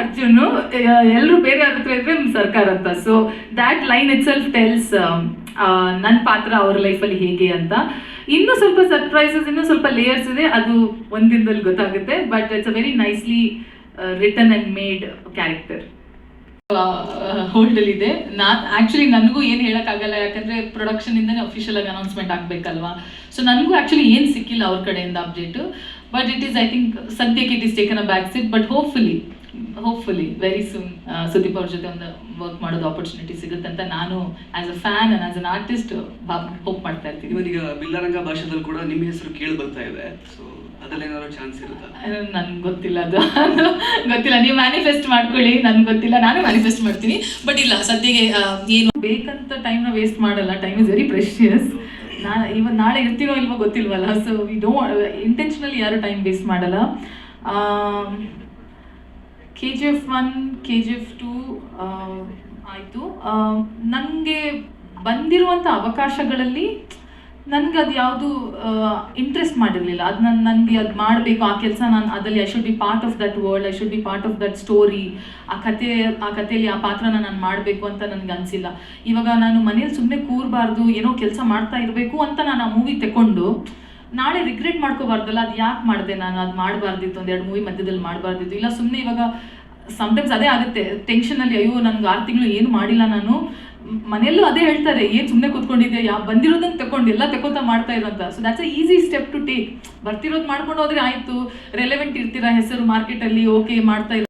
ಅರ್ಜುನ್ ಎಲ್ಲರೂ ಬೇರೆ ಹತ್ರ ಇದ್ರೆ ಸರ್ಕಾರ ಅಂತ. So that line itself tells ನನ್ನ ಪಾತ್ರ ಅವ್ರ ಲೈಫಲ್ಲಿ ಹೇಗೆ ಅಂತ. ಇನ್ನೂ ಸ್ವಲ್ಪ ಸರ್ಪ್ರೈಸಸ್ ಇನ್ನೂ ಸ್ವಲ್ಪ ಲೇಯರ್ಸ್ ಇದೆ. ಅದು ಒಂದಿನದಲ್ಲಿ ಗೊತ್ತಾಗುತ್ತೆ. But it's a very nicely return and made character ಹೋಲ್ಡಲ್ಲಿ ಇದೆ. ನಾ ಆ್ಯಕ್ಚುಲಿ ನನಗೂ ಏನು ಹೇಳೋಕ್ಕಾಗಲ್ಲ ಯಾಕಂದರೆ ಪ್ರೊಡಕ್ಷನಿಂದನೇ ಅಫಿಷಿಯಲ್ ಆಗಿ ಅನೌನ್ಸ್ಮೆಂಟ್ ಆಗಬೇಕಲ್ವಾ? ಸೊ ನನಗೂ ಆ್ಯಕ್ಚುಲಿ ಏನು ಸಿಕ್ಕಿಲ್ಲ ಅವ್ರ ಕಡೆಯಿಂದ update but it is I think ಸದ್ಯಕ್ಕೆ it is taken a back seat but hopefully hopefully very soon Sudeep ಅವ್ರ ಜೊತೆ ಒಂದು ವರ್ಕ್ ಮಾಡೋದು ಆಪರ್ಚುನಿಟಿ ಸಿಗುತ್ತೆ ಅಂತ ನಾನು as a fan and as an artist hope ಮಾಡ್ತಾ ಇರ್ತೀನಿ. ಇವನೀಗ ಬಿಲ್ಲರಂಗ ಭಾಷೆದಲ್ಲಿ ಕೂಡ ನಿಮ್ಮ ಹೆಸರು ಕೇಳಿ ಬರ್ತಾ ಇದೆ. ಸೊ ಅದ್ರಲ್ಲಿ ಏನಾದ್ರು ಚಾನ್ಸ್ ಇರುತ್ತಾ? ನನ್ಗೆ ಗೊತ್ತಿಲ್ಲ ಅದು. ಗೊತ್ತಿಲ್ಲ. ನೀವು ಮ್ಯಾನಿಫೆಸ್ಟ್ ಮಾಡ್ಕೊಳ್ಳಿ. ನನ್ಗೆ ಗೊತ್ತಿಲ್ಲ. ನಾನು ಮ್ಯಾನಿಫೆಸ್ಟ್ ಮಾಡ್ತೀನಿ. ಬಟ್ ಇಲ್ಲ ಸದ್ಯಗೆ ಆ, ಏನು ಬೇಕಂತ ಟೈಮ್ನ ವೇಸ್ಟ್ ಮಾಡಲ್ಲ. ಟೈಮ್ ಇಸ್ ವೆರಿ ಪ್ರೆಷಿಯಸ್ ನಾ ಇವತ್ತು ನಾಳೆ ಇರ್ತೀನೋ ಇಲ್ವೋ ಗೊತ್ತಿಲ್ವಲ್ಲ. ಸೊ ವಿ ಡೋಂಟ್ ಇಂಟೆನ್ಷನಲಿ ಯಾರು ಟೈಮ್ ವೇಸ್ಟ್ ಮಾಡಲ್ಲ. K G F one K G F two ಆಯಿತು. ನನಗೆ ಬಂದಿರುವಂಥ ಅವಕಾಶಗಳಲ್ಲಿ ನನಗೆ ಅದು ಯಾವುದು ಇಂಟ್ರೆಸ್ಟ್ ಮಾಡಿರಲಿಲ್ಲ. ಅದು ನನ್ನ ನನಗೆ ಅದು ಮಾಡಬೇಕು. ಆ ಕೆಲಸ ನಾನು ಅದರಲ್ಲಿ I should be part of that world I should be part of that story ಆ ಕತೆ ಆ ಕಥೆಯಲ್ಲಿ ಆ ಪಾತ್ರನ ನಾನು ಮಾಡಬೇಕು ಅಂತ ನನಗೆ ಅನಿಸಿಲ್ಲ. ಇವಾಗ ನಾನು ಮನೇಲಿ ಸುಮ್ಮನೆ ಕೂರಬಾರ್ದು, ಏನೋ ಕೆಲಸ ಮಾಡ್ತಾ ಇರಬೇಕು ಅಂತ ನಾನು ಆ ಮೂವಿ ತಗೊಂಡು ನಾಳೆ ರಿಗ್ರೆಟ್ ಮಾಡ್ಕೋಬಾರ್ದಲ್ಲ, ಅದು ಯಾಕೆ ಮಾಡಿದೆ ನಾನು? ಅದು ಮಾಡಬಾರ್ದಿತ್ತು, ಒಂದು ಎರಡು ಮೂವಿ ಮಧ್ಯದಲ್ಲಿ ಮಾಡಬಾರ್ದಿತ್ತು. ಇಲ್ಲ ಸುಮ್ಮನೆ ಇವಾಗ ಸಮ್ಟೈಮ್ಸ್ ಅದೇ ಆಗುತ್ತೆ ಟೆನ್ಷನಲ್ಲಿ ಅಯ್ಯೋ, ನನಗೆ ಆರು ತಿಂಗಳು ಏನು ಮಾಡಿಲ್ಲ ನಾನು. ಮನೆಯಲ್ಲೂ ಅದೇ ಹೇಳ್ತಾರೆ, ಏನು ಸುಮ್ಮನೆ ಕೂತ್ಕೊಂಡಿದ್ದೆ ಯಾ, ಬಂದಿರೋದನ್ನ ತಕೊಂಡು ಎಲ್ಲ ತಗೋತಾ ಮಾಡ್ತಾ ಇರೋಂತ. So that's a easy step to take ಬರ್ತಿರೋದು ಮಾಡ್ಕೊಂಡು ಹೋದ್ರೆ ಆಯಿತು. ರೆಲೆವೆಂಟ್ ಇರ್ತೀರಾ ಹೆಸರು ಮಾರ್ಕೆಟಲ್ಲಿ ಓಕೆ ಮಾಡ್ತಾ